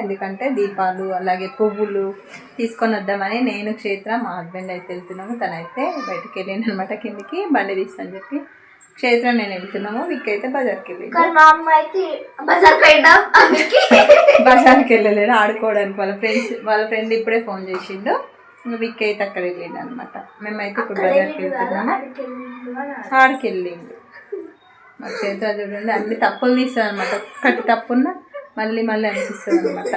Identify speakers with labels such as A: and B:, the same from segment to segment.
A: ఎందుకంటే దీపాలు అలాగే పువ్వులు తీసుకొని వద్దామని నేను క్షేత్ర మా హస్బెండ్ అయితే వెళ్తున్నాము. తనైతే బయటకు వెళ్ళింది అనమాట కిందికి బండి తీస్తాను చెప్పి. క్షేత్ర నేను వెళ్తున్నాము విక్ అయితే బజార్కి వెళ్ళింది?
B: అందుకే.
A: బజార్కి వెళ్ళలేడు ఆడుకోవడానికి వాళ్ళ ఫ్రెండ్స్ వాళ్ళ ఫ్రెండ్ ఇప్పుడే ఫోన్ చేసిండు. విక్ అయితే అక్కడ వెళ్ళిండు అనమాట మేమైతే ఇప్పుడు బజార్కి వెళ్తున్నాము. ఆడికి వెళ్ళిండు. మా చేతిలో చూడండి అన్ని తప్పులు తీస్తుంది అనమాట ఒక్కటి తప్పున్న మళ్ళీ మళ్ళీ అనిపిస్తుంది అనమాట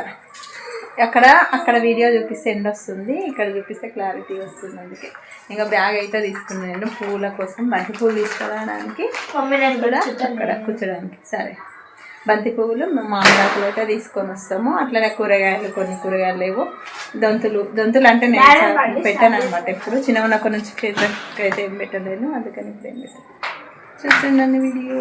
A: అక్కడ అక్కడ వీడియో చూపిస్తే ఎండ్ వస్తుంది ఇక్కడ చూపిస్తే క్లారిటీ వస్తుంది అందుకే. ఇంకా బ్యాగ్ అయితే తీసుకున్నాను పూల కోసం. బంతి పూలు తీసుకురావడానికి కూడా
B: కూడా
A: అక్కడ కూర్చోడానికి. సరే. బంతి పువ్వులు మామిడాకులు అయితే తీసుకొని వస్తాము. అట్లనే కూరగాయలు కొన్ని కూరగాయలు లేవు. దొంతులు దొంతులు అంటే నేను పెట్టాను అనమాట ఎప్పుడు. చిన్న ఉన్నప్పటి నుంచి అయితే ఏం పెట్టలేను అందుకని ఇప్పుడు ఏం పెట్టాను చూస్తుండండి వీడియో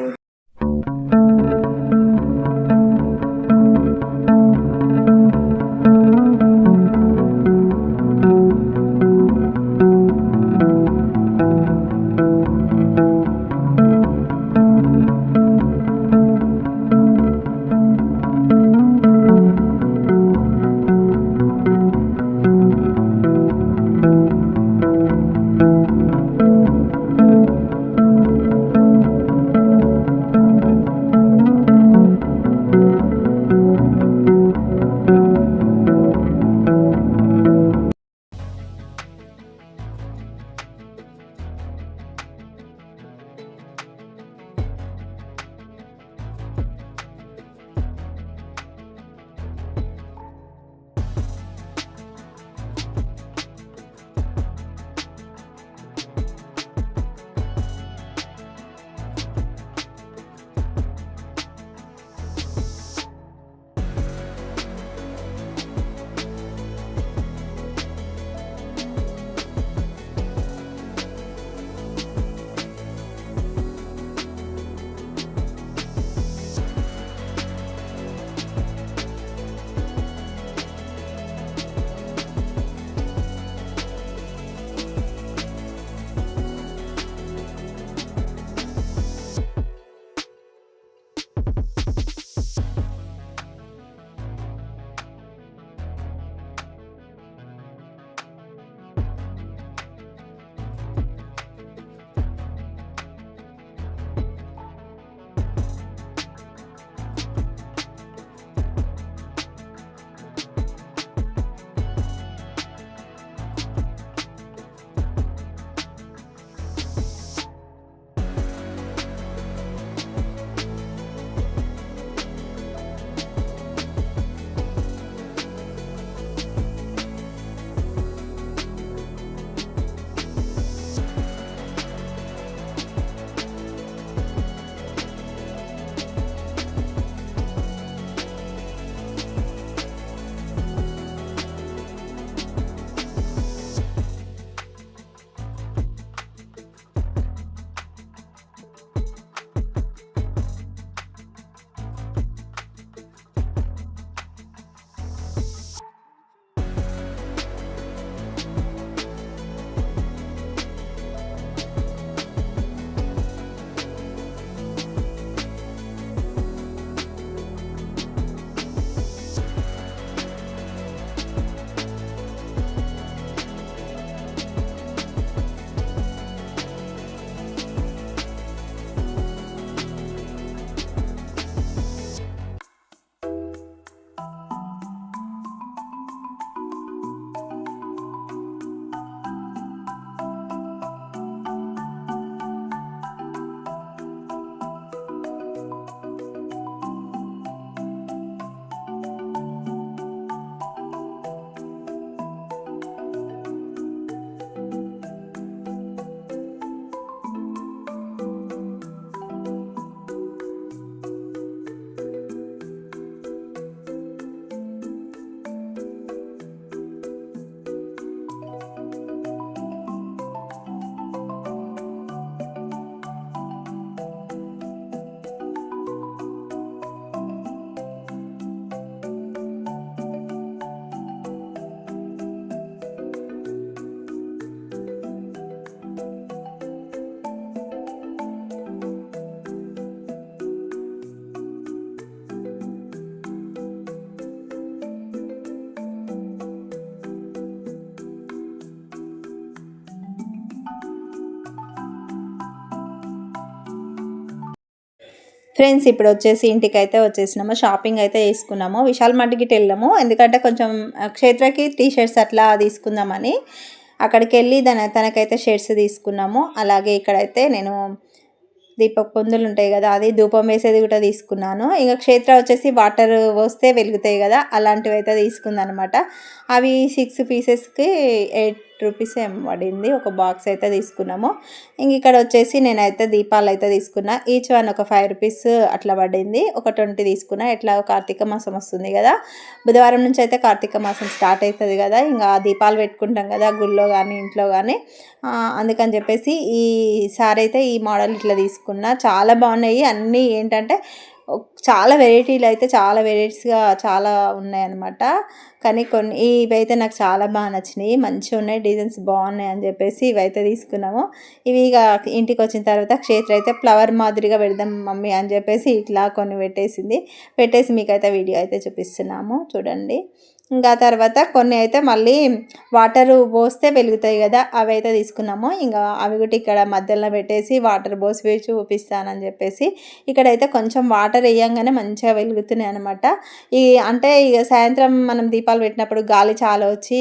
A: ఫ్రెండ్స్ ఇప్పుడు వచ్చేసి ఇంటికి అయితే వచ్చేసినాము షాపింగ్ అయితే తీసుకున్నాము విశాల్ మార్ట్కి వెళ్ళాము. ఎందుకంటే కొంచెం క్షేత్రకి టీ షర్ట్స్ అట్లా తీసుకుందామని అక్కడికి వెళ్ళి దాని తనకైతే షర్ట్స్ తీసుకున్నాము. అలాగే ఇక్కడైతే నేను దీప పొందులు ఉంటాయి కదా అది ధూపం వేసేది కూడా తీసుకున్నాను. ఇంకా క్షేత్ర వచ్చేసి వాటర్ పోస్తే వెలుగుతాయి కదా అలాంటివి అయితే తీసుకుందనమాట. అవి సిక్స్ పీసెస్కి ఎయిట్ రూపీస్ ఏం పడింది. ఒక బాక్స్ అయితే తీసుకున్నాము. ఇంక ఇక్కడ వచ్చేసి నేనైతే దీపాలు అయితే తీసుకున్నా. ఈచ్ వన్ ఒక ఫైవ్ రూపీస్ అట్లా పడింది. ఒక ట్వంటీ తీసుకున్నా. ఎట్లా? కార్తీక మాసం వస్తుంది కదా. బుధవారం నుంచి అయితే కార్తీక మాసం స్టార్ట్ అవుతుంది కదా. ఇంకా దీపాలు పెట్టుకుంటాం కదా గుళ్ళో కానీ ఇంట్లో కానీ అందుకని చెప్పేసి ఈ సారీ అయితే ఈ మోడల్ ఇట్లా తీసుకున్నా. చాలా బాగున్నాయి. అన్నీ ఏంటంటే చాలా వెరైటీలు అయితే చాలా వెరైటీస్గా చాలా ఉన్నాయన్నమాట. కానీ కొన్ని ఇవైతే నాకు చాలా బాగా నచ్చినాయి. మంచిగా ఉన్నాయి డిజైన్స్ బాగున్నాయి అని చెప్పేసి ఇవైతే తీసుకున్నాము. ఇవి ఇక ఇంటికి వచ్చిన తర్వాత క్షేత్ర అయితే ఫ్లవర్ మాదిరిగా పెడదాం మమ్మీ అని చెప్పేసి ఇట్లా కొన్ని పెట్టేసింది. పెట్టేసి మీకైతే వీడియో అయితే చూపిస్తున్నాము. చూడండి. ఇంకా తర్వాత కొన్ని అయితే మళ్ళీ వాటర్ పోస్తే వెలుగుతాయి కదా అవి అయితే తీసుకున్నాము. ఇంకా అవి కూడా ఇక్కడ మధ్యలో పెట్టేసి వాటర్ పోసి చూపిస్తానని చెప్పేసి ఇక్కడైతే కొంచెం వాటర్ వేయంగానే మంచిగా వెలుగుతున్నాయి అనమాట ఈ అంటే ఇక సాయంత్రం మనం దీపాలు పెట్టినప్పుడు గాలి చాలా వచ్చి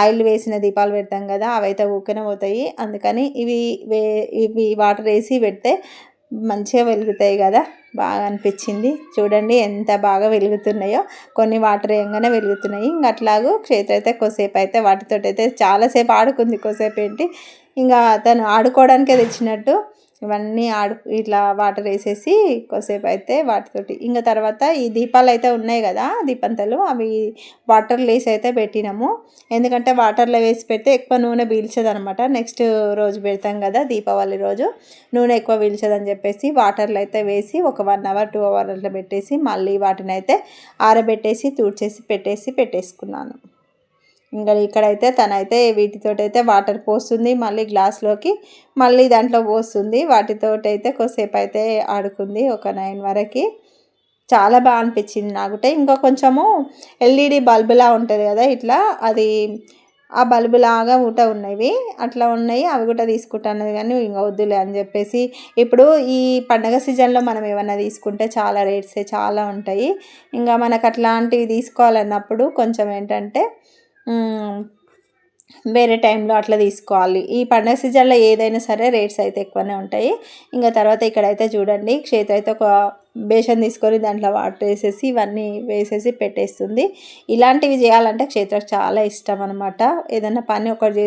A: ఆయిల్ వేసిన దీపాలు పెడతాం కదా అవైతే ఊకనే పోతాయి. అందుకని ఇవి వే ఇవి వాటర్ వేసి పెడితే మంచిగా వెలుగుతాయి కదా. బాగా అనిపించింది చూడండి ఎంత బాగా వెలుగుతున్నాయో. కొన్ని వాటర్ వేయంగానే వెలుగుతున్నాయి. ఇంకా అట్లాగూ క్షేత్ర అయితే కొసేపు అయితే వాటితో అయితే చాలాసేపు ఆడుకుంది కొసేపు ఏంటి. ఇంకా తను ఆడుకోవడానికే తెచ్చినట్టు ఇవన్నీ ఆడు ఇట్లా వాటర్ వేసేసి కొద్దిసేపు అయితే వాటితోటి. ఇంకా తర్వాత ఈ దీపాలు అయితే ఉన్నాయి కదా దీపంతలు. అవి వాటర్లో వేసి అయితే పెట్టినాము. ఎందుకంటే వాటర్లో వేసి పెడితే ఎక్కువ నూనె పీల్చదు అనమాట నెక్స్ట్ రోజు పెడతాం కదా దీపావళి రోజు. నూనె ఎక్కువ పీల్చదని చెప్పేసి వాటర్లో అయితే వేసి ఒక వన్ అవర్ టూ అవర్ అట్లా పెట్టేసి మళ్ళీ వాటిని అయితే ఆరబెట్టేసి తూడ్చేసి పెట్టేసి పెట్టేసుకున్నాను. ఇంకా ఇక్కడైతే తనైతే వీటితోటైతే వాటర్ పోస్తుంది మళ్ళీ గ్లాస్లోకి మళ్ళీ దాంట్లో పోస్తుంది. వాటితోటైతే అయితే కొద్దిసేపు అయితే ఆడుకుంది ఒక నైన్ వరకు. చాలా బాగా అనిపించింది నాకుటే. ఇంకా కొంచెము ఎల్ఈడి బల్బులా ఉంటుంది కదా ఇట్లా అది ఆ బల్బు లాగా ఊట ఉన్నవి. అట్లా ఉన్నాయి అవి కూడా తీసుకుంటాను కానీ ఇంకా వద్దులే అని చెప్పేసి. ఇప్పుడు ఈ పండగ సీజన్లో మనం ఏమైనా తీసుకుంటే చాలా రేట్సే చాలా ఉంటాయి. ఇంకా మనకు అట్లాంటివి తీసుకోవాలన్నప్పుడు కొంచెం ఏంటంటే వేరే టైంలో అట్లా తీసుకోవాలి. ఈ పండగ సీజన్లో ఏదైనా సరే రేట్స్ అయితే ఎక్కువనే ఉంటాయి. ఇంకా తర్వాత ఇక్కడైతే చూడండి క్షేత్ర అయితే ఒక బేషన్ తీసుకొని దాంట్లో వాటర్ వేసేసి ఇవన్నీ వేసేసి పెట్టేస్తుంది. ఇలాంటివి చేయాలంటే క్షేత్రకు చాలా ఇష్టం అనమాట ఏదైనా పని ఒకటి చే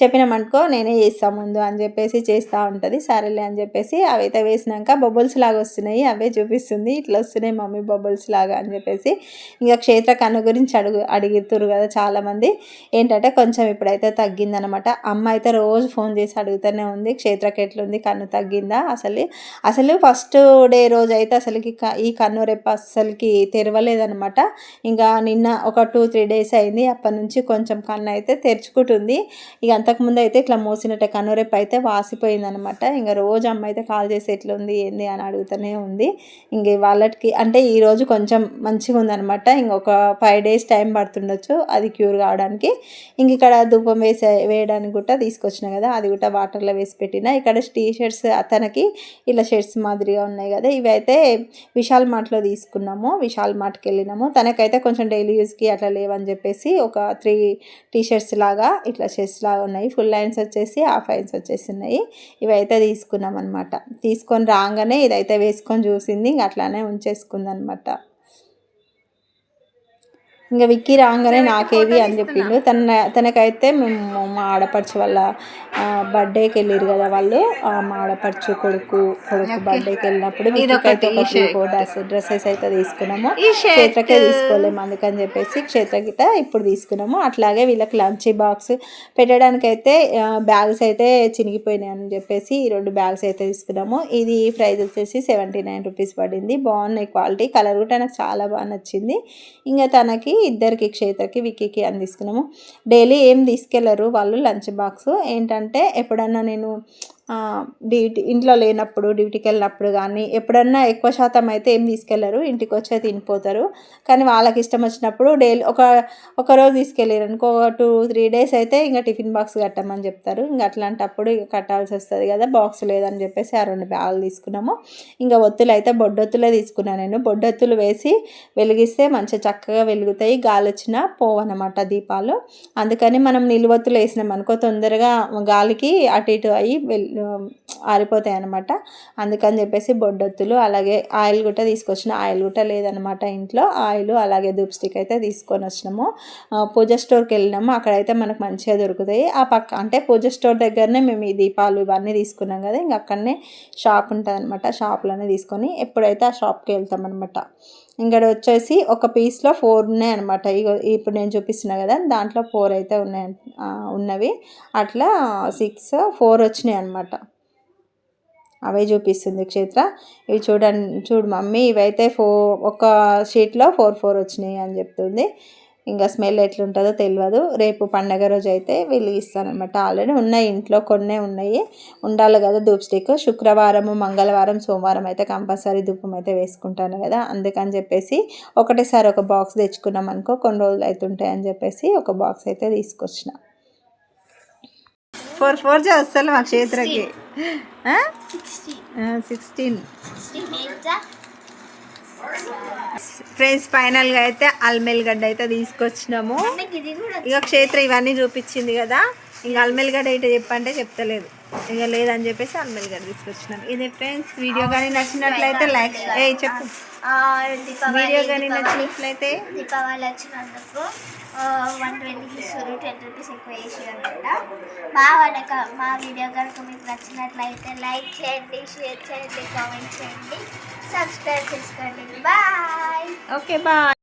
A: చెప్పినామనుకో నేనే చేస్తా ముందు అని చెప్పేసి చేస్తూ ఉంటుంది. సరేలే అని చెప్పేసి అవి అయితే వేసినాక బొబ్బుల్స్ లాగా వస్తున్నాయి అవే చూపిస్తుంది. ఇట్లా వస్తున్నాయి మమ్మీ బొబ్బుల్స్ లాగా అని చెప్పేసి. ఇంకా క్షేత్ర కన్ను గురించి అడుగు అడుగుతురు కదా చాలామంది. ఏంటంటే కొంచెం ఇప్పుడైతే తగ్గిందనమాట అమ్మ అయితే రోజు ఫోన్ చేసి అడుగుతూనే ఉంది క్షేత్రకి ఎట్లుంది కన్ను తగ్గిందా? అసలు అసలు ఫస్ట్ డే రోజు అయితే అసలుకి ఈ కన్నురెప్ప అస్సలకి తెరవలేదనమాట ఇంకా నిన్న ఒక టూ త్రీ డేస్ అయింది. అప్పటి నుంచి కొంచెం కన్ను అయితే తెరుచుకుంటుంది. ఇక అంతకుముందు అయితే ఇట్లా మోసినట్టే కన్ను రెప్ప అయితే వాసిపోయిందనమాట ఇంకా రోజు అమ్మ అయితే కాల్ చేసి ఎట్లుంది ఏంది అని అడుగుతూనే ఉంది. ఇంక వాళ్ళకి అంటే ఈరోజు కొంచెం మంచిగా ఉందనమాట ఇంకొక ఫైవ్ డేస్ టైం పడుతుండొచ్చు అది క్యూర్ కావడానికి. ఇంక ఇక్కడ ధూపం వేసే వేయడానికి కూడా తీసుకొచ్చిన కదా అది కూడా వాటర్లో వేసి పెట్టిన. ఇక్కడ టీ షర్ట్స్ అతనికి ఇలా షర్ట్స్ మాదిరిగా ఉన్నాయి కదా. ఇవి అయితే విశాల్ మార్ట్లో తీసుకున్నాము విశాల్ మార్ట్కి వెళ్ళినాము. తనకైతే కొంచెం డైలీ యూస్కి అట్లా లేవని చెప్పేసి ఒక త్రీ టీషర్ట్స్ లాగా ఇట్లా షర్ట్స్ లాగా ఉన్నాయి. ఫుల్ లైన్స్ వచ్చేసి హాఫ్ లైన్స్ వచ్చేసి ఉన్నాయి. ఇవైతే తీసుకున్నాం అనమాట తీసుకొని రాగానే ఇదైతే వేసుకొని చూసింది ఇంక అట్లానే ఉంచేసుకుందనమాట ఇంకా విక్కీ రాగానే నాకేవి అని చెప్పిండు. తన తనకైతే మేము మా ఆడపడుచు వాళ్ళ బర్త్డేకి వెళ్ళారు కదా వాళ్ళు. మా ఆడపడుచు కొడుకు కొడుకు బర్త్డేకి వెళ్ళినప్పుడు విక్కీకి అయితే ఒక త్రీ ఫోర్ డ్రెస్ డ్రెస్సెస్ అయితే తీసుకున్నాము. క్షేత్రకే తీసుకోలేము అందుకని చెప్పేసి క్షేత్ర గిట ఇప్పుడు తీసుకున్నాము. అట్లాగే వీళ్ళకి లంచ్ బాక్స్ పెట్టడానికి అయితే బ్యాగ్స్ అయితే చినిగిపోయినాయి అని చెప్పేసి ఈ రెండు బ్యాగ్స్ అయితే తీసుకున్నాము. ఇది ప్రైస్ వచ్చేసి సెవెంటీ నైన్ రూపీస్ పడింది. బాగున్నాయి క్వాలిటీ. కలర్ కూడా నాకు చాలా బాగా నచ్చింది. ఇంకా తనకి ఇద్దరికి క్షేత్రకి విక్కీకి అని తీసుకున్నాము. డైలీ ఏం తీసుకెళ్ళరు వాళ్ళు? Lunch box. ఏంటంటే ఎప్పుడన్నా నేను డ్యూటీ ఇంట్లో లేనప్పుడు డ్యూటీకి వెళ్ళినప్పుడు కానీ ఎప్పుడన్నా ఎక్కువ శాతం అయితే ఏం తీసుకెళ్ళరు ఇంటికి వచ్చే తినిపోతారు. కానీ వాళ్ళకి ఇష్టం వచ్చినప్పుడు డైలీ ఒక ఒక రోజు తీసుకెళ్ళారు అనుకో టూ త్రీ డేస్ అయితే ఇంకా టిఫిన్ బాక్స్ కట్టమని చెప్తారు. ఇంకా అట్లాంటప్పుడు ఇక కట్టాల్సి వస్తుంది కదా బాక్స్ లేదని చెప్పేసి ఆ రెండు బ్యాగులు తీసుకున్నాము. ఇంకా ఒత్తులు అయితే బొడ్డొత్తులే తీసుకున్నాను నేను. బొడ్డొత్తులు వేసి వెలిగిస్తే మంచిగా చక్కగా వెలుగుతాయి. గాలి వచ్చినా పోవన్నమాట దీపాలు. అందుకని మనం నిలువొత్తులు వేసినాం అనుకో తొందరగా గాలికి అటు ఇటు అయ్యి వెల్ ఆరిపోతాయి అనమాట అందుకని చెప్పేసి బొడ్డొత్తులు అలాగే ఆయిల్ గుట్ట తీసుకొచ్చిన ఆయిల్ గుట్ట లేదనమాట ఇంట్లో. ఆయిల్ అలాగే ధూప్ స్టిక్ అయితే తీసుకొని వచ్చినాము. పూజ స్టోర్కి వెళ్ళినాము. అక్కడైతే మనకు మంచిగా దొరుకుతాయి. ఆ పక్క అంటే పూజ స్టోర్ దగ్గరనే మేము ఈ దీపాలు ఇవన్నీ తీసుకున్నాం కదా ఇంక అక్కడనే షాప్ ఉంటుంది అనమాట షాప్లోనే తీసుకొని ఎప్పుడైతే ఆ షాప్కి వెళ్తాం అనమాట ఇక్కడ వచ్చేసి ఒక పీస్లో ఫోర్ ఉన్నాయి అనమాట ఇగో ఇప్పుడు నేను చూపిస్తున్నా కదా దాంట్లో ఫోర్ అయితే ఉన్నాయి ఉన్నవి. అట్లా సిక్స్ ఫోర్ వచ్చినాయి అనమాట అవే చూపిస్తుంది క్షేత్ర. ఇవి చూడండి చూడు మమ్మీ ఇవైతే ఫోర్ ఒక షీట్లో ఫోర్ ఫోర్ వచ్చినాయి అని చెప్తుంది. ఇంకా స్మెల్ ఎట్లుంటుందో తెలియదు రేపు పండగ రోజు అయితే వెలిగిస్తానమాట ఆల్రెడీ ఉన్నాయి ఇంట్లో కొన్నే ఉన్నాయి. ఉండాలి కదా ధూప్ స్టిక్. శుక్రవారము మంగళవారం సోమవారం అయితే కంపల్సరీ ధూపం అయితే వేసుకుంటాను కదా. అందుకని చెప్పేసి ఒకటేసారి ఒక బాక్స్ తెచ్చుకున్నాం అనుకో కొన్ని రోజులు అవుతుంటాయి అని చెప్పేసి ఒక బాక్స్ అయితే తీసుకొచ్చిన. ఫోర్ ఫోర్ చేస్తాను మా క్షేత్రకి.
B: సిక్స్టీ
A: సిక్స్టీన్ ఫ్రెండ్స్ ఫైనల్గా అయితే అల్మెల్ గడ్డ అయితే తీసుకొచ్చినాము. ఇక క్షేత్ర ఇవన్నీ చూపించింది కదా. ఇంకా అల్మెల్ గడ్డ అయితే చెప్పంటే చెప్తలేదు. ఇక లేదని చెప్పేసి అల్మెల్ గడ్డ తీసుకొచ్చినాం ఇది ఫ్రెండ్స్ వీడియో కానీ నచ్చినట్లయితే లైక్ ఏ చెప్పు. వీడియో కానీ నచ్చినట్లయితే
B: దీపావళి వచ్చినందుకు వన్ ట్వంటీకి ఇస్తారు టెన్ రూపీస్ ఎక్కువ వేసి అనమాట మా వనక మా వీడియో కనుక మీకు నచ్చినట్లయితే లైక్ చేయండి షేర్ చేయండి కామెంట్ చేయండి. సబ్స్క్రైబ్ చేసుకోండి. బాయ్.
A: Okay bye.